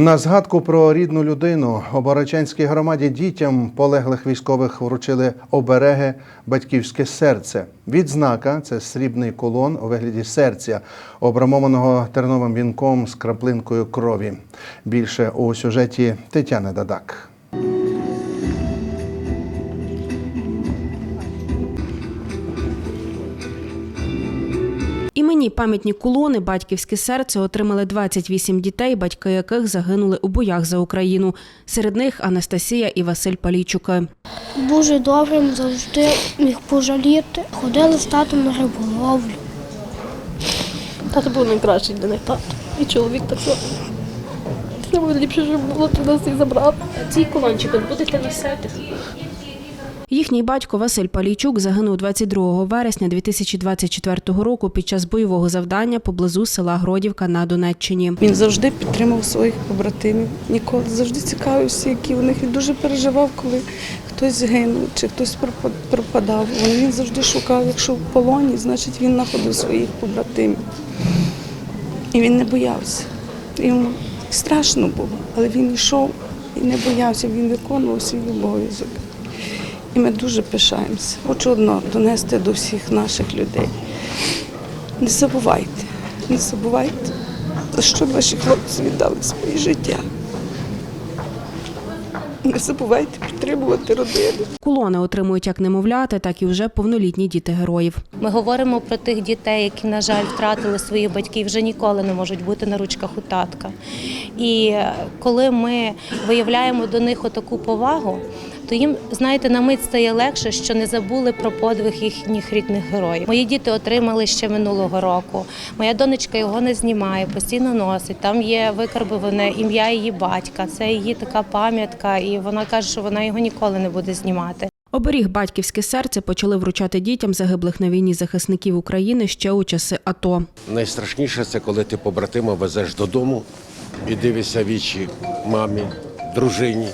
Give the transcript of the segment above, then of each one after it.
На згадку про рідну людину у Борочанській громаді дітям полеглих військових вручили обереги батьківське серце. Відзнака це срібний колон у вигляді серця, обрамованого терновим вінком з краплинкою крові. Більше у сюжеті Тетяни Дадак. Імені пам'ятні кулони батьківське серце отримали 28 дітей, батьки яких загинули у боях за Україну. Серед них Анастасія і Василь Палійчуки. Дуже добрим завжди міг пожаліти. Ходили з татом на риболовлю. Тато був найкращий для них тато. І чоловік так само. Треба ліпше, щоб було, нас і забрав. Ці колончики будете носити. Їхній батько Василь Палійчук загинув 22 вересня 2024 року під час бойового завдання поблизу села Гродівка на Донеччині. Він завжди підтримував своїх побратимів. Ніколи завжди цікавився, які у них. Він дуже переживав, коли хтось згинув чи хтось пропа- пропадав. Він завжди шукав, якщо в полоні, значить він знаходив своїх побратимів. І він не боявся. Йому страшно було, але він йшов і не боявся, він виконував свій обов'язок. Ми дуже пишаємося. Хочу одно донести до всіх наших людей. Не забувайте, не забувайте, за що ваші хлопці віддали своє життя. Не забувайте підтримувати родину. Кулони отримують як немовляти, так і вже повнолітні діти героїв. Ми говоримо про тих дітей, які, на жаль, втратили своїх батьків, вже ніколи не можуть бути на ручках у татка. І е, коли ми виявляємо до них отаку повагу, то їм, знаєте, на мить стає легше, що не забули про подвиг їхніх рідних героїв. Мої діти отримали ще минулого року. Моя донечка його не знімає, постійно носить. Там є викарбоване ім'я її батька. Це її така пам'ятка, і вона каже, що вона його ніколи не буде знімати. Оберіг батьківське серце почали вручати дітям загиблих на війні захисників України ще у часи АТО. Найстрашніше це коли ти побратима везеш додому і дивишся вічі мамі, дружині,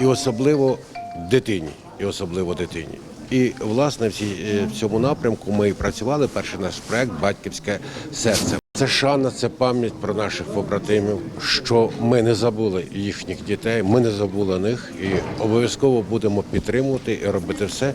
і особливо дитині. І особливо дитині. І власне е, в цьому напрямку ми і працювали. Перший наш проект Батьківське серце. Це шана, це пам'ять про наших побратимів, що ми не забули їхніх дітей, ми не забули них і обов'язково будемо підтримувати і робити все,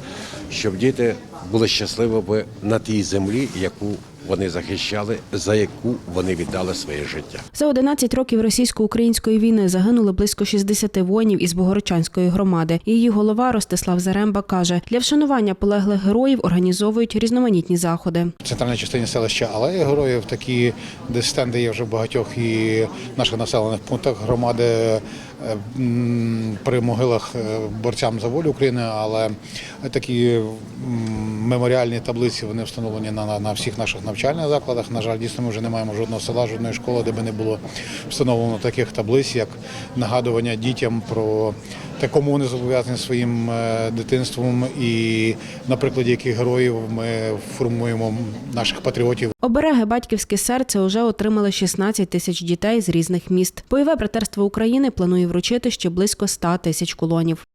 щоб діти були щасливими на тій землі, яку вони захищали, за яку вони віддали своє життя. За 11 років російсько-української війни загинули близько 60 воїнів із Богородчанської громади. Її голова Ростислав Заремба каже, для вшанування полеглих героїв організовують різноманітні заходи. В центральній частині селища Алея Героїв, такі де стенди є вже в багатьох і наших населених пунктах громади при могилах е, борцям за волю України, але такі меморіальні таблиці вони встановлені на, на всіх наших навчальних закладах. На жаль, дійсно ми вже не маємо жодного села, жодної школи, де би не було встановлено таких таблиць, як нагадування дітям про те, кому вони зобов'язані своїм е, дитинством, і на прикладі яких героїв ми формуємо наших патріотів. Обереги батьківське серце уже отримали 16 тисяч дітей з різних міст. Бойове братерство України планує вручити ще близько 100 тисяч колонів.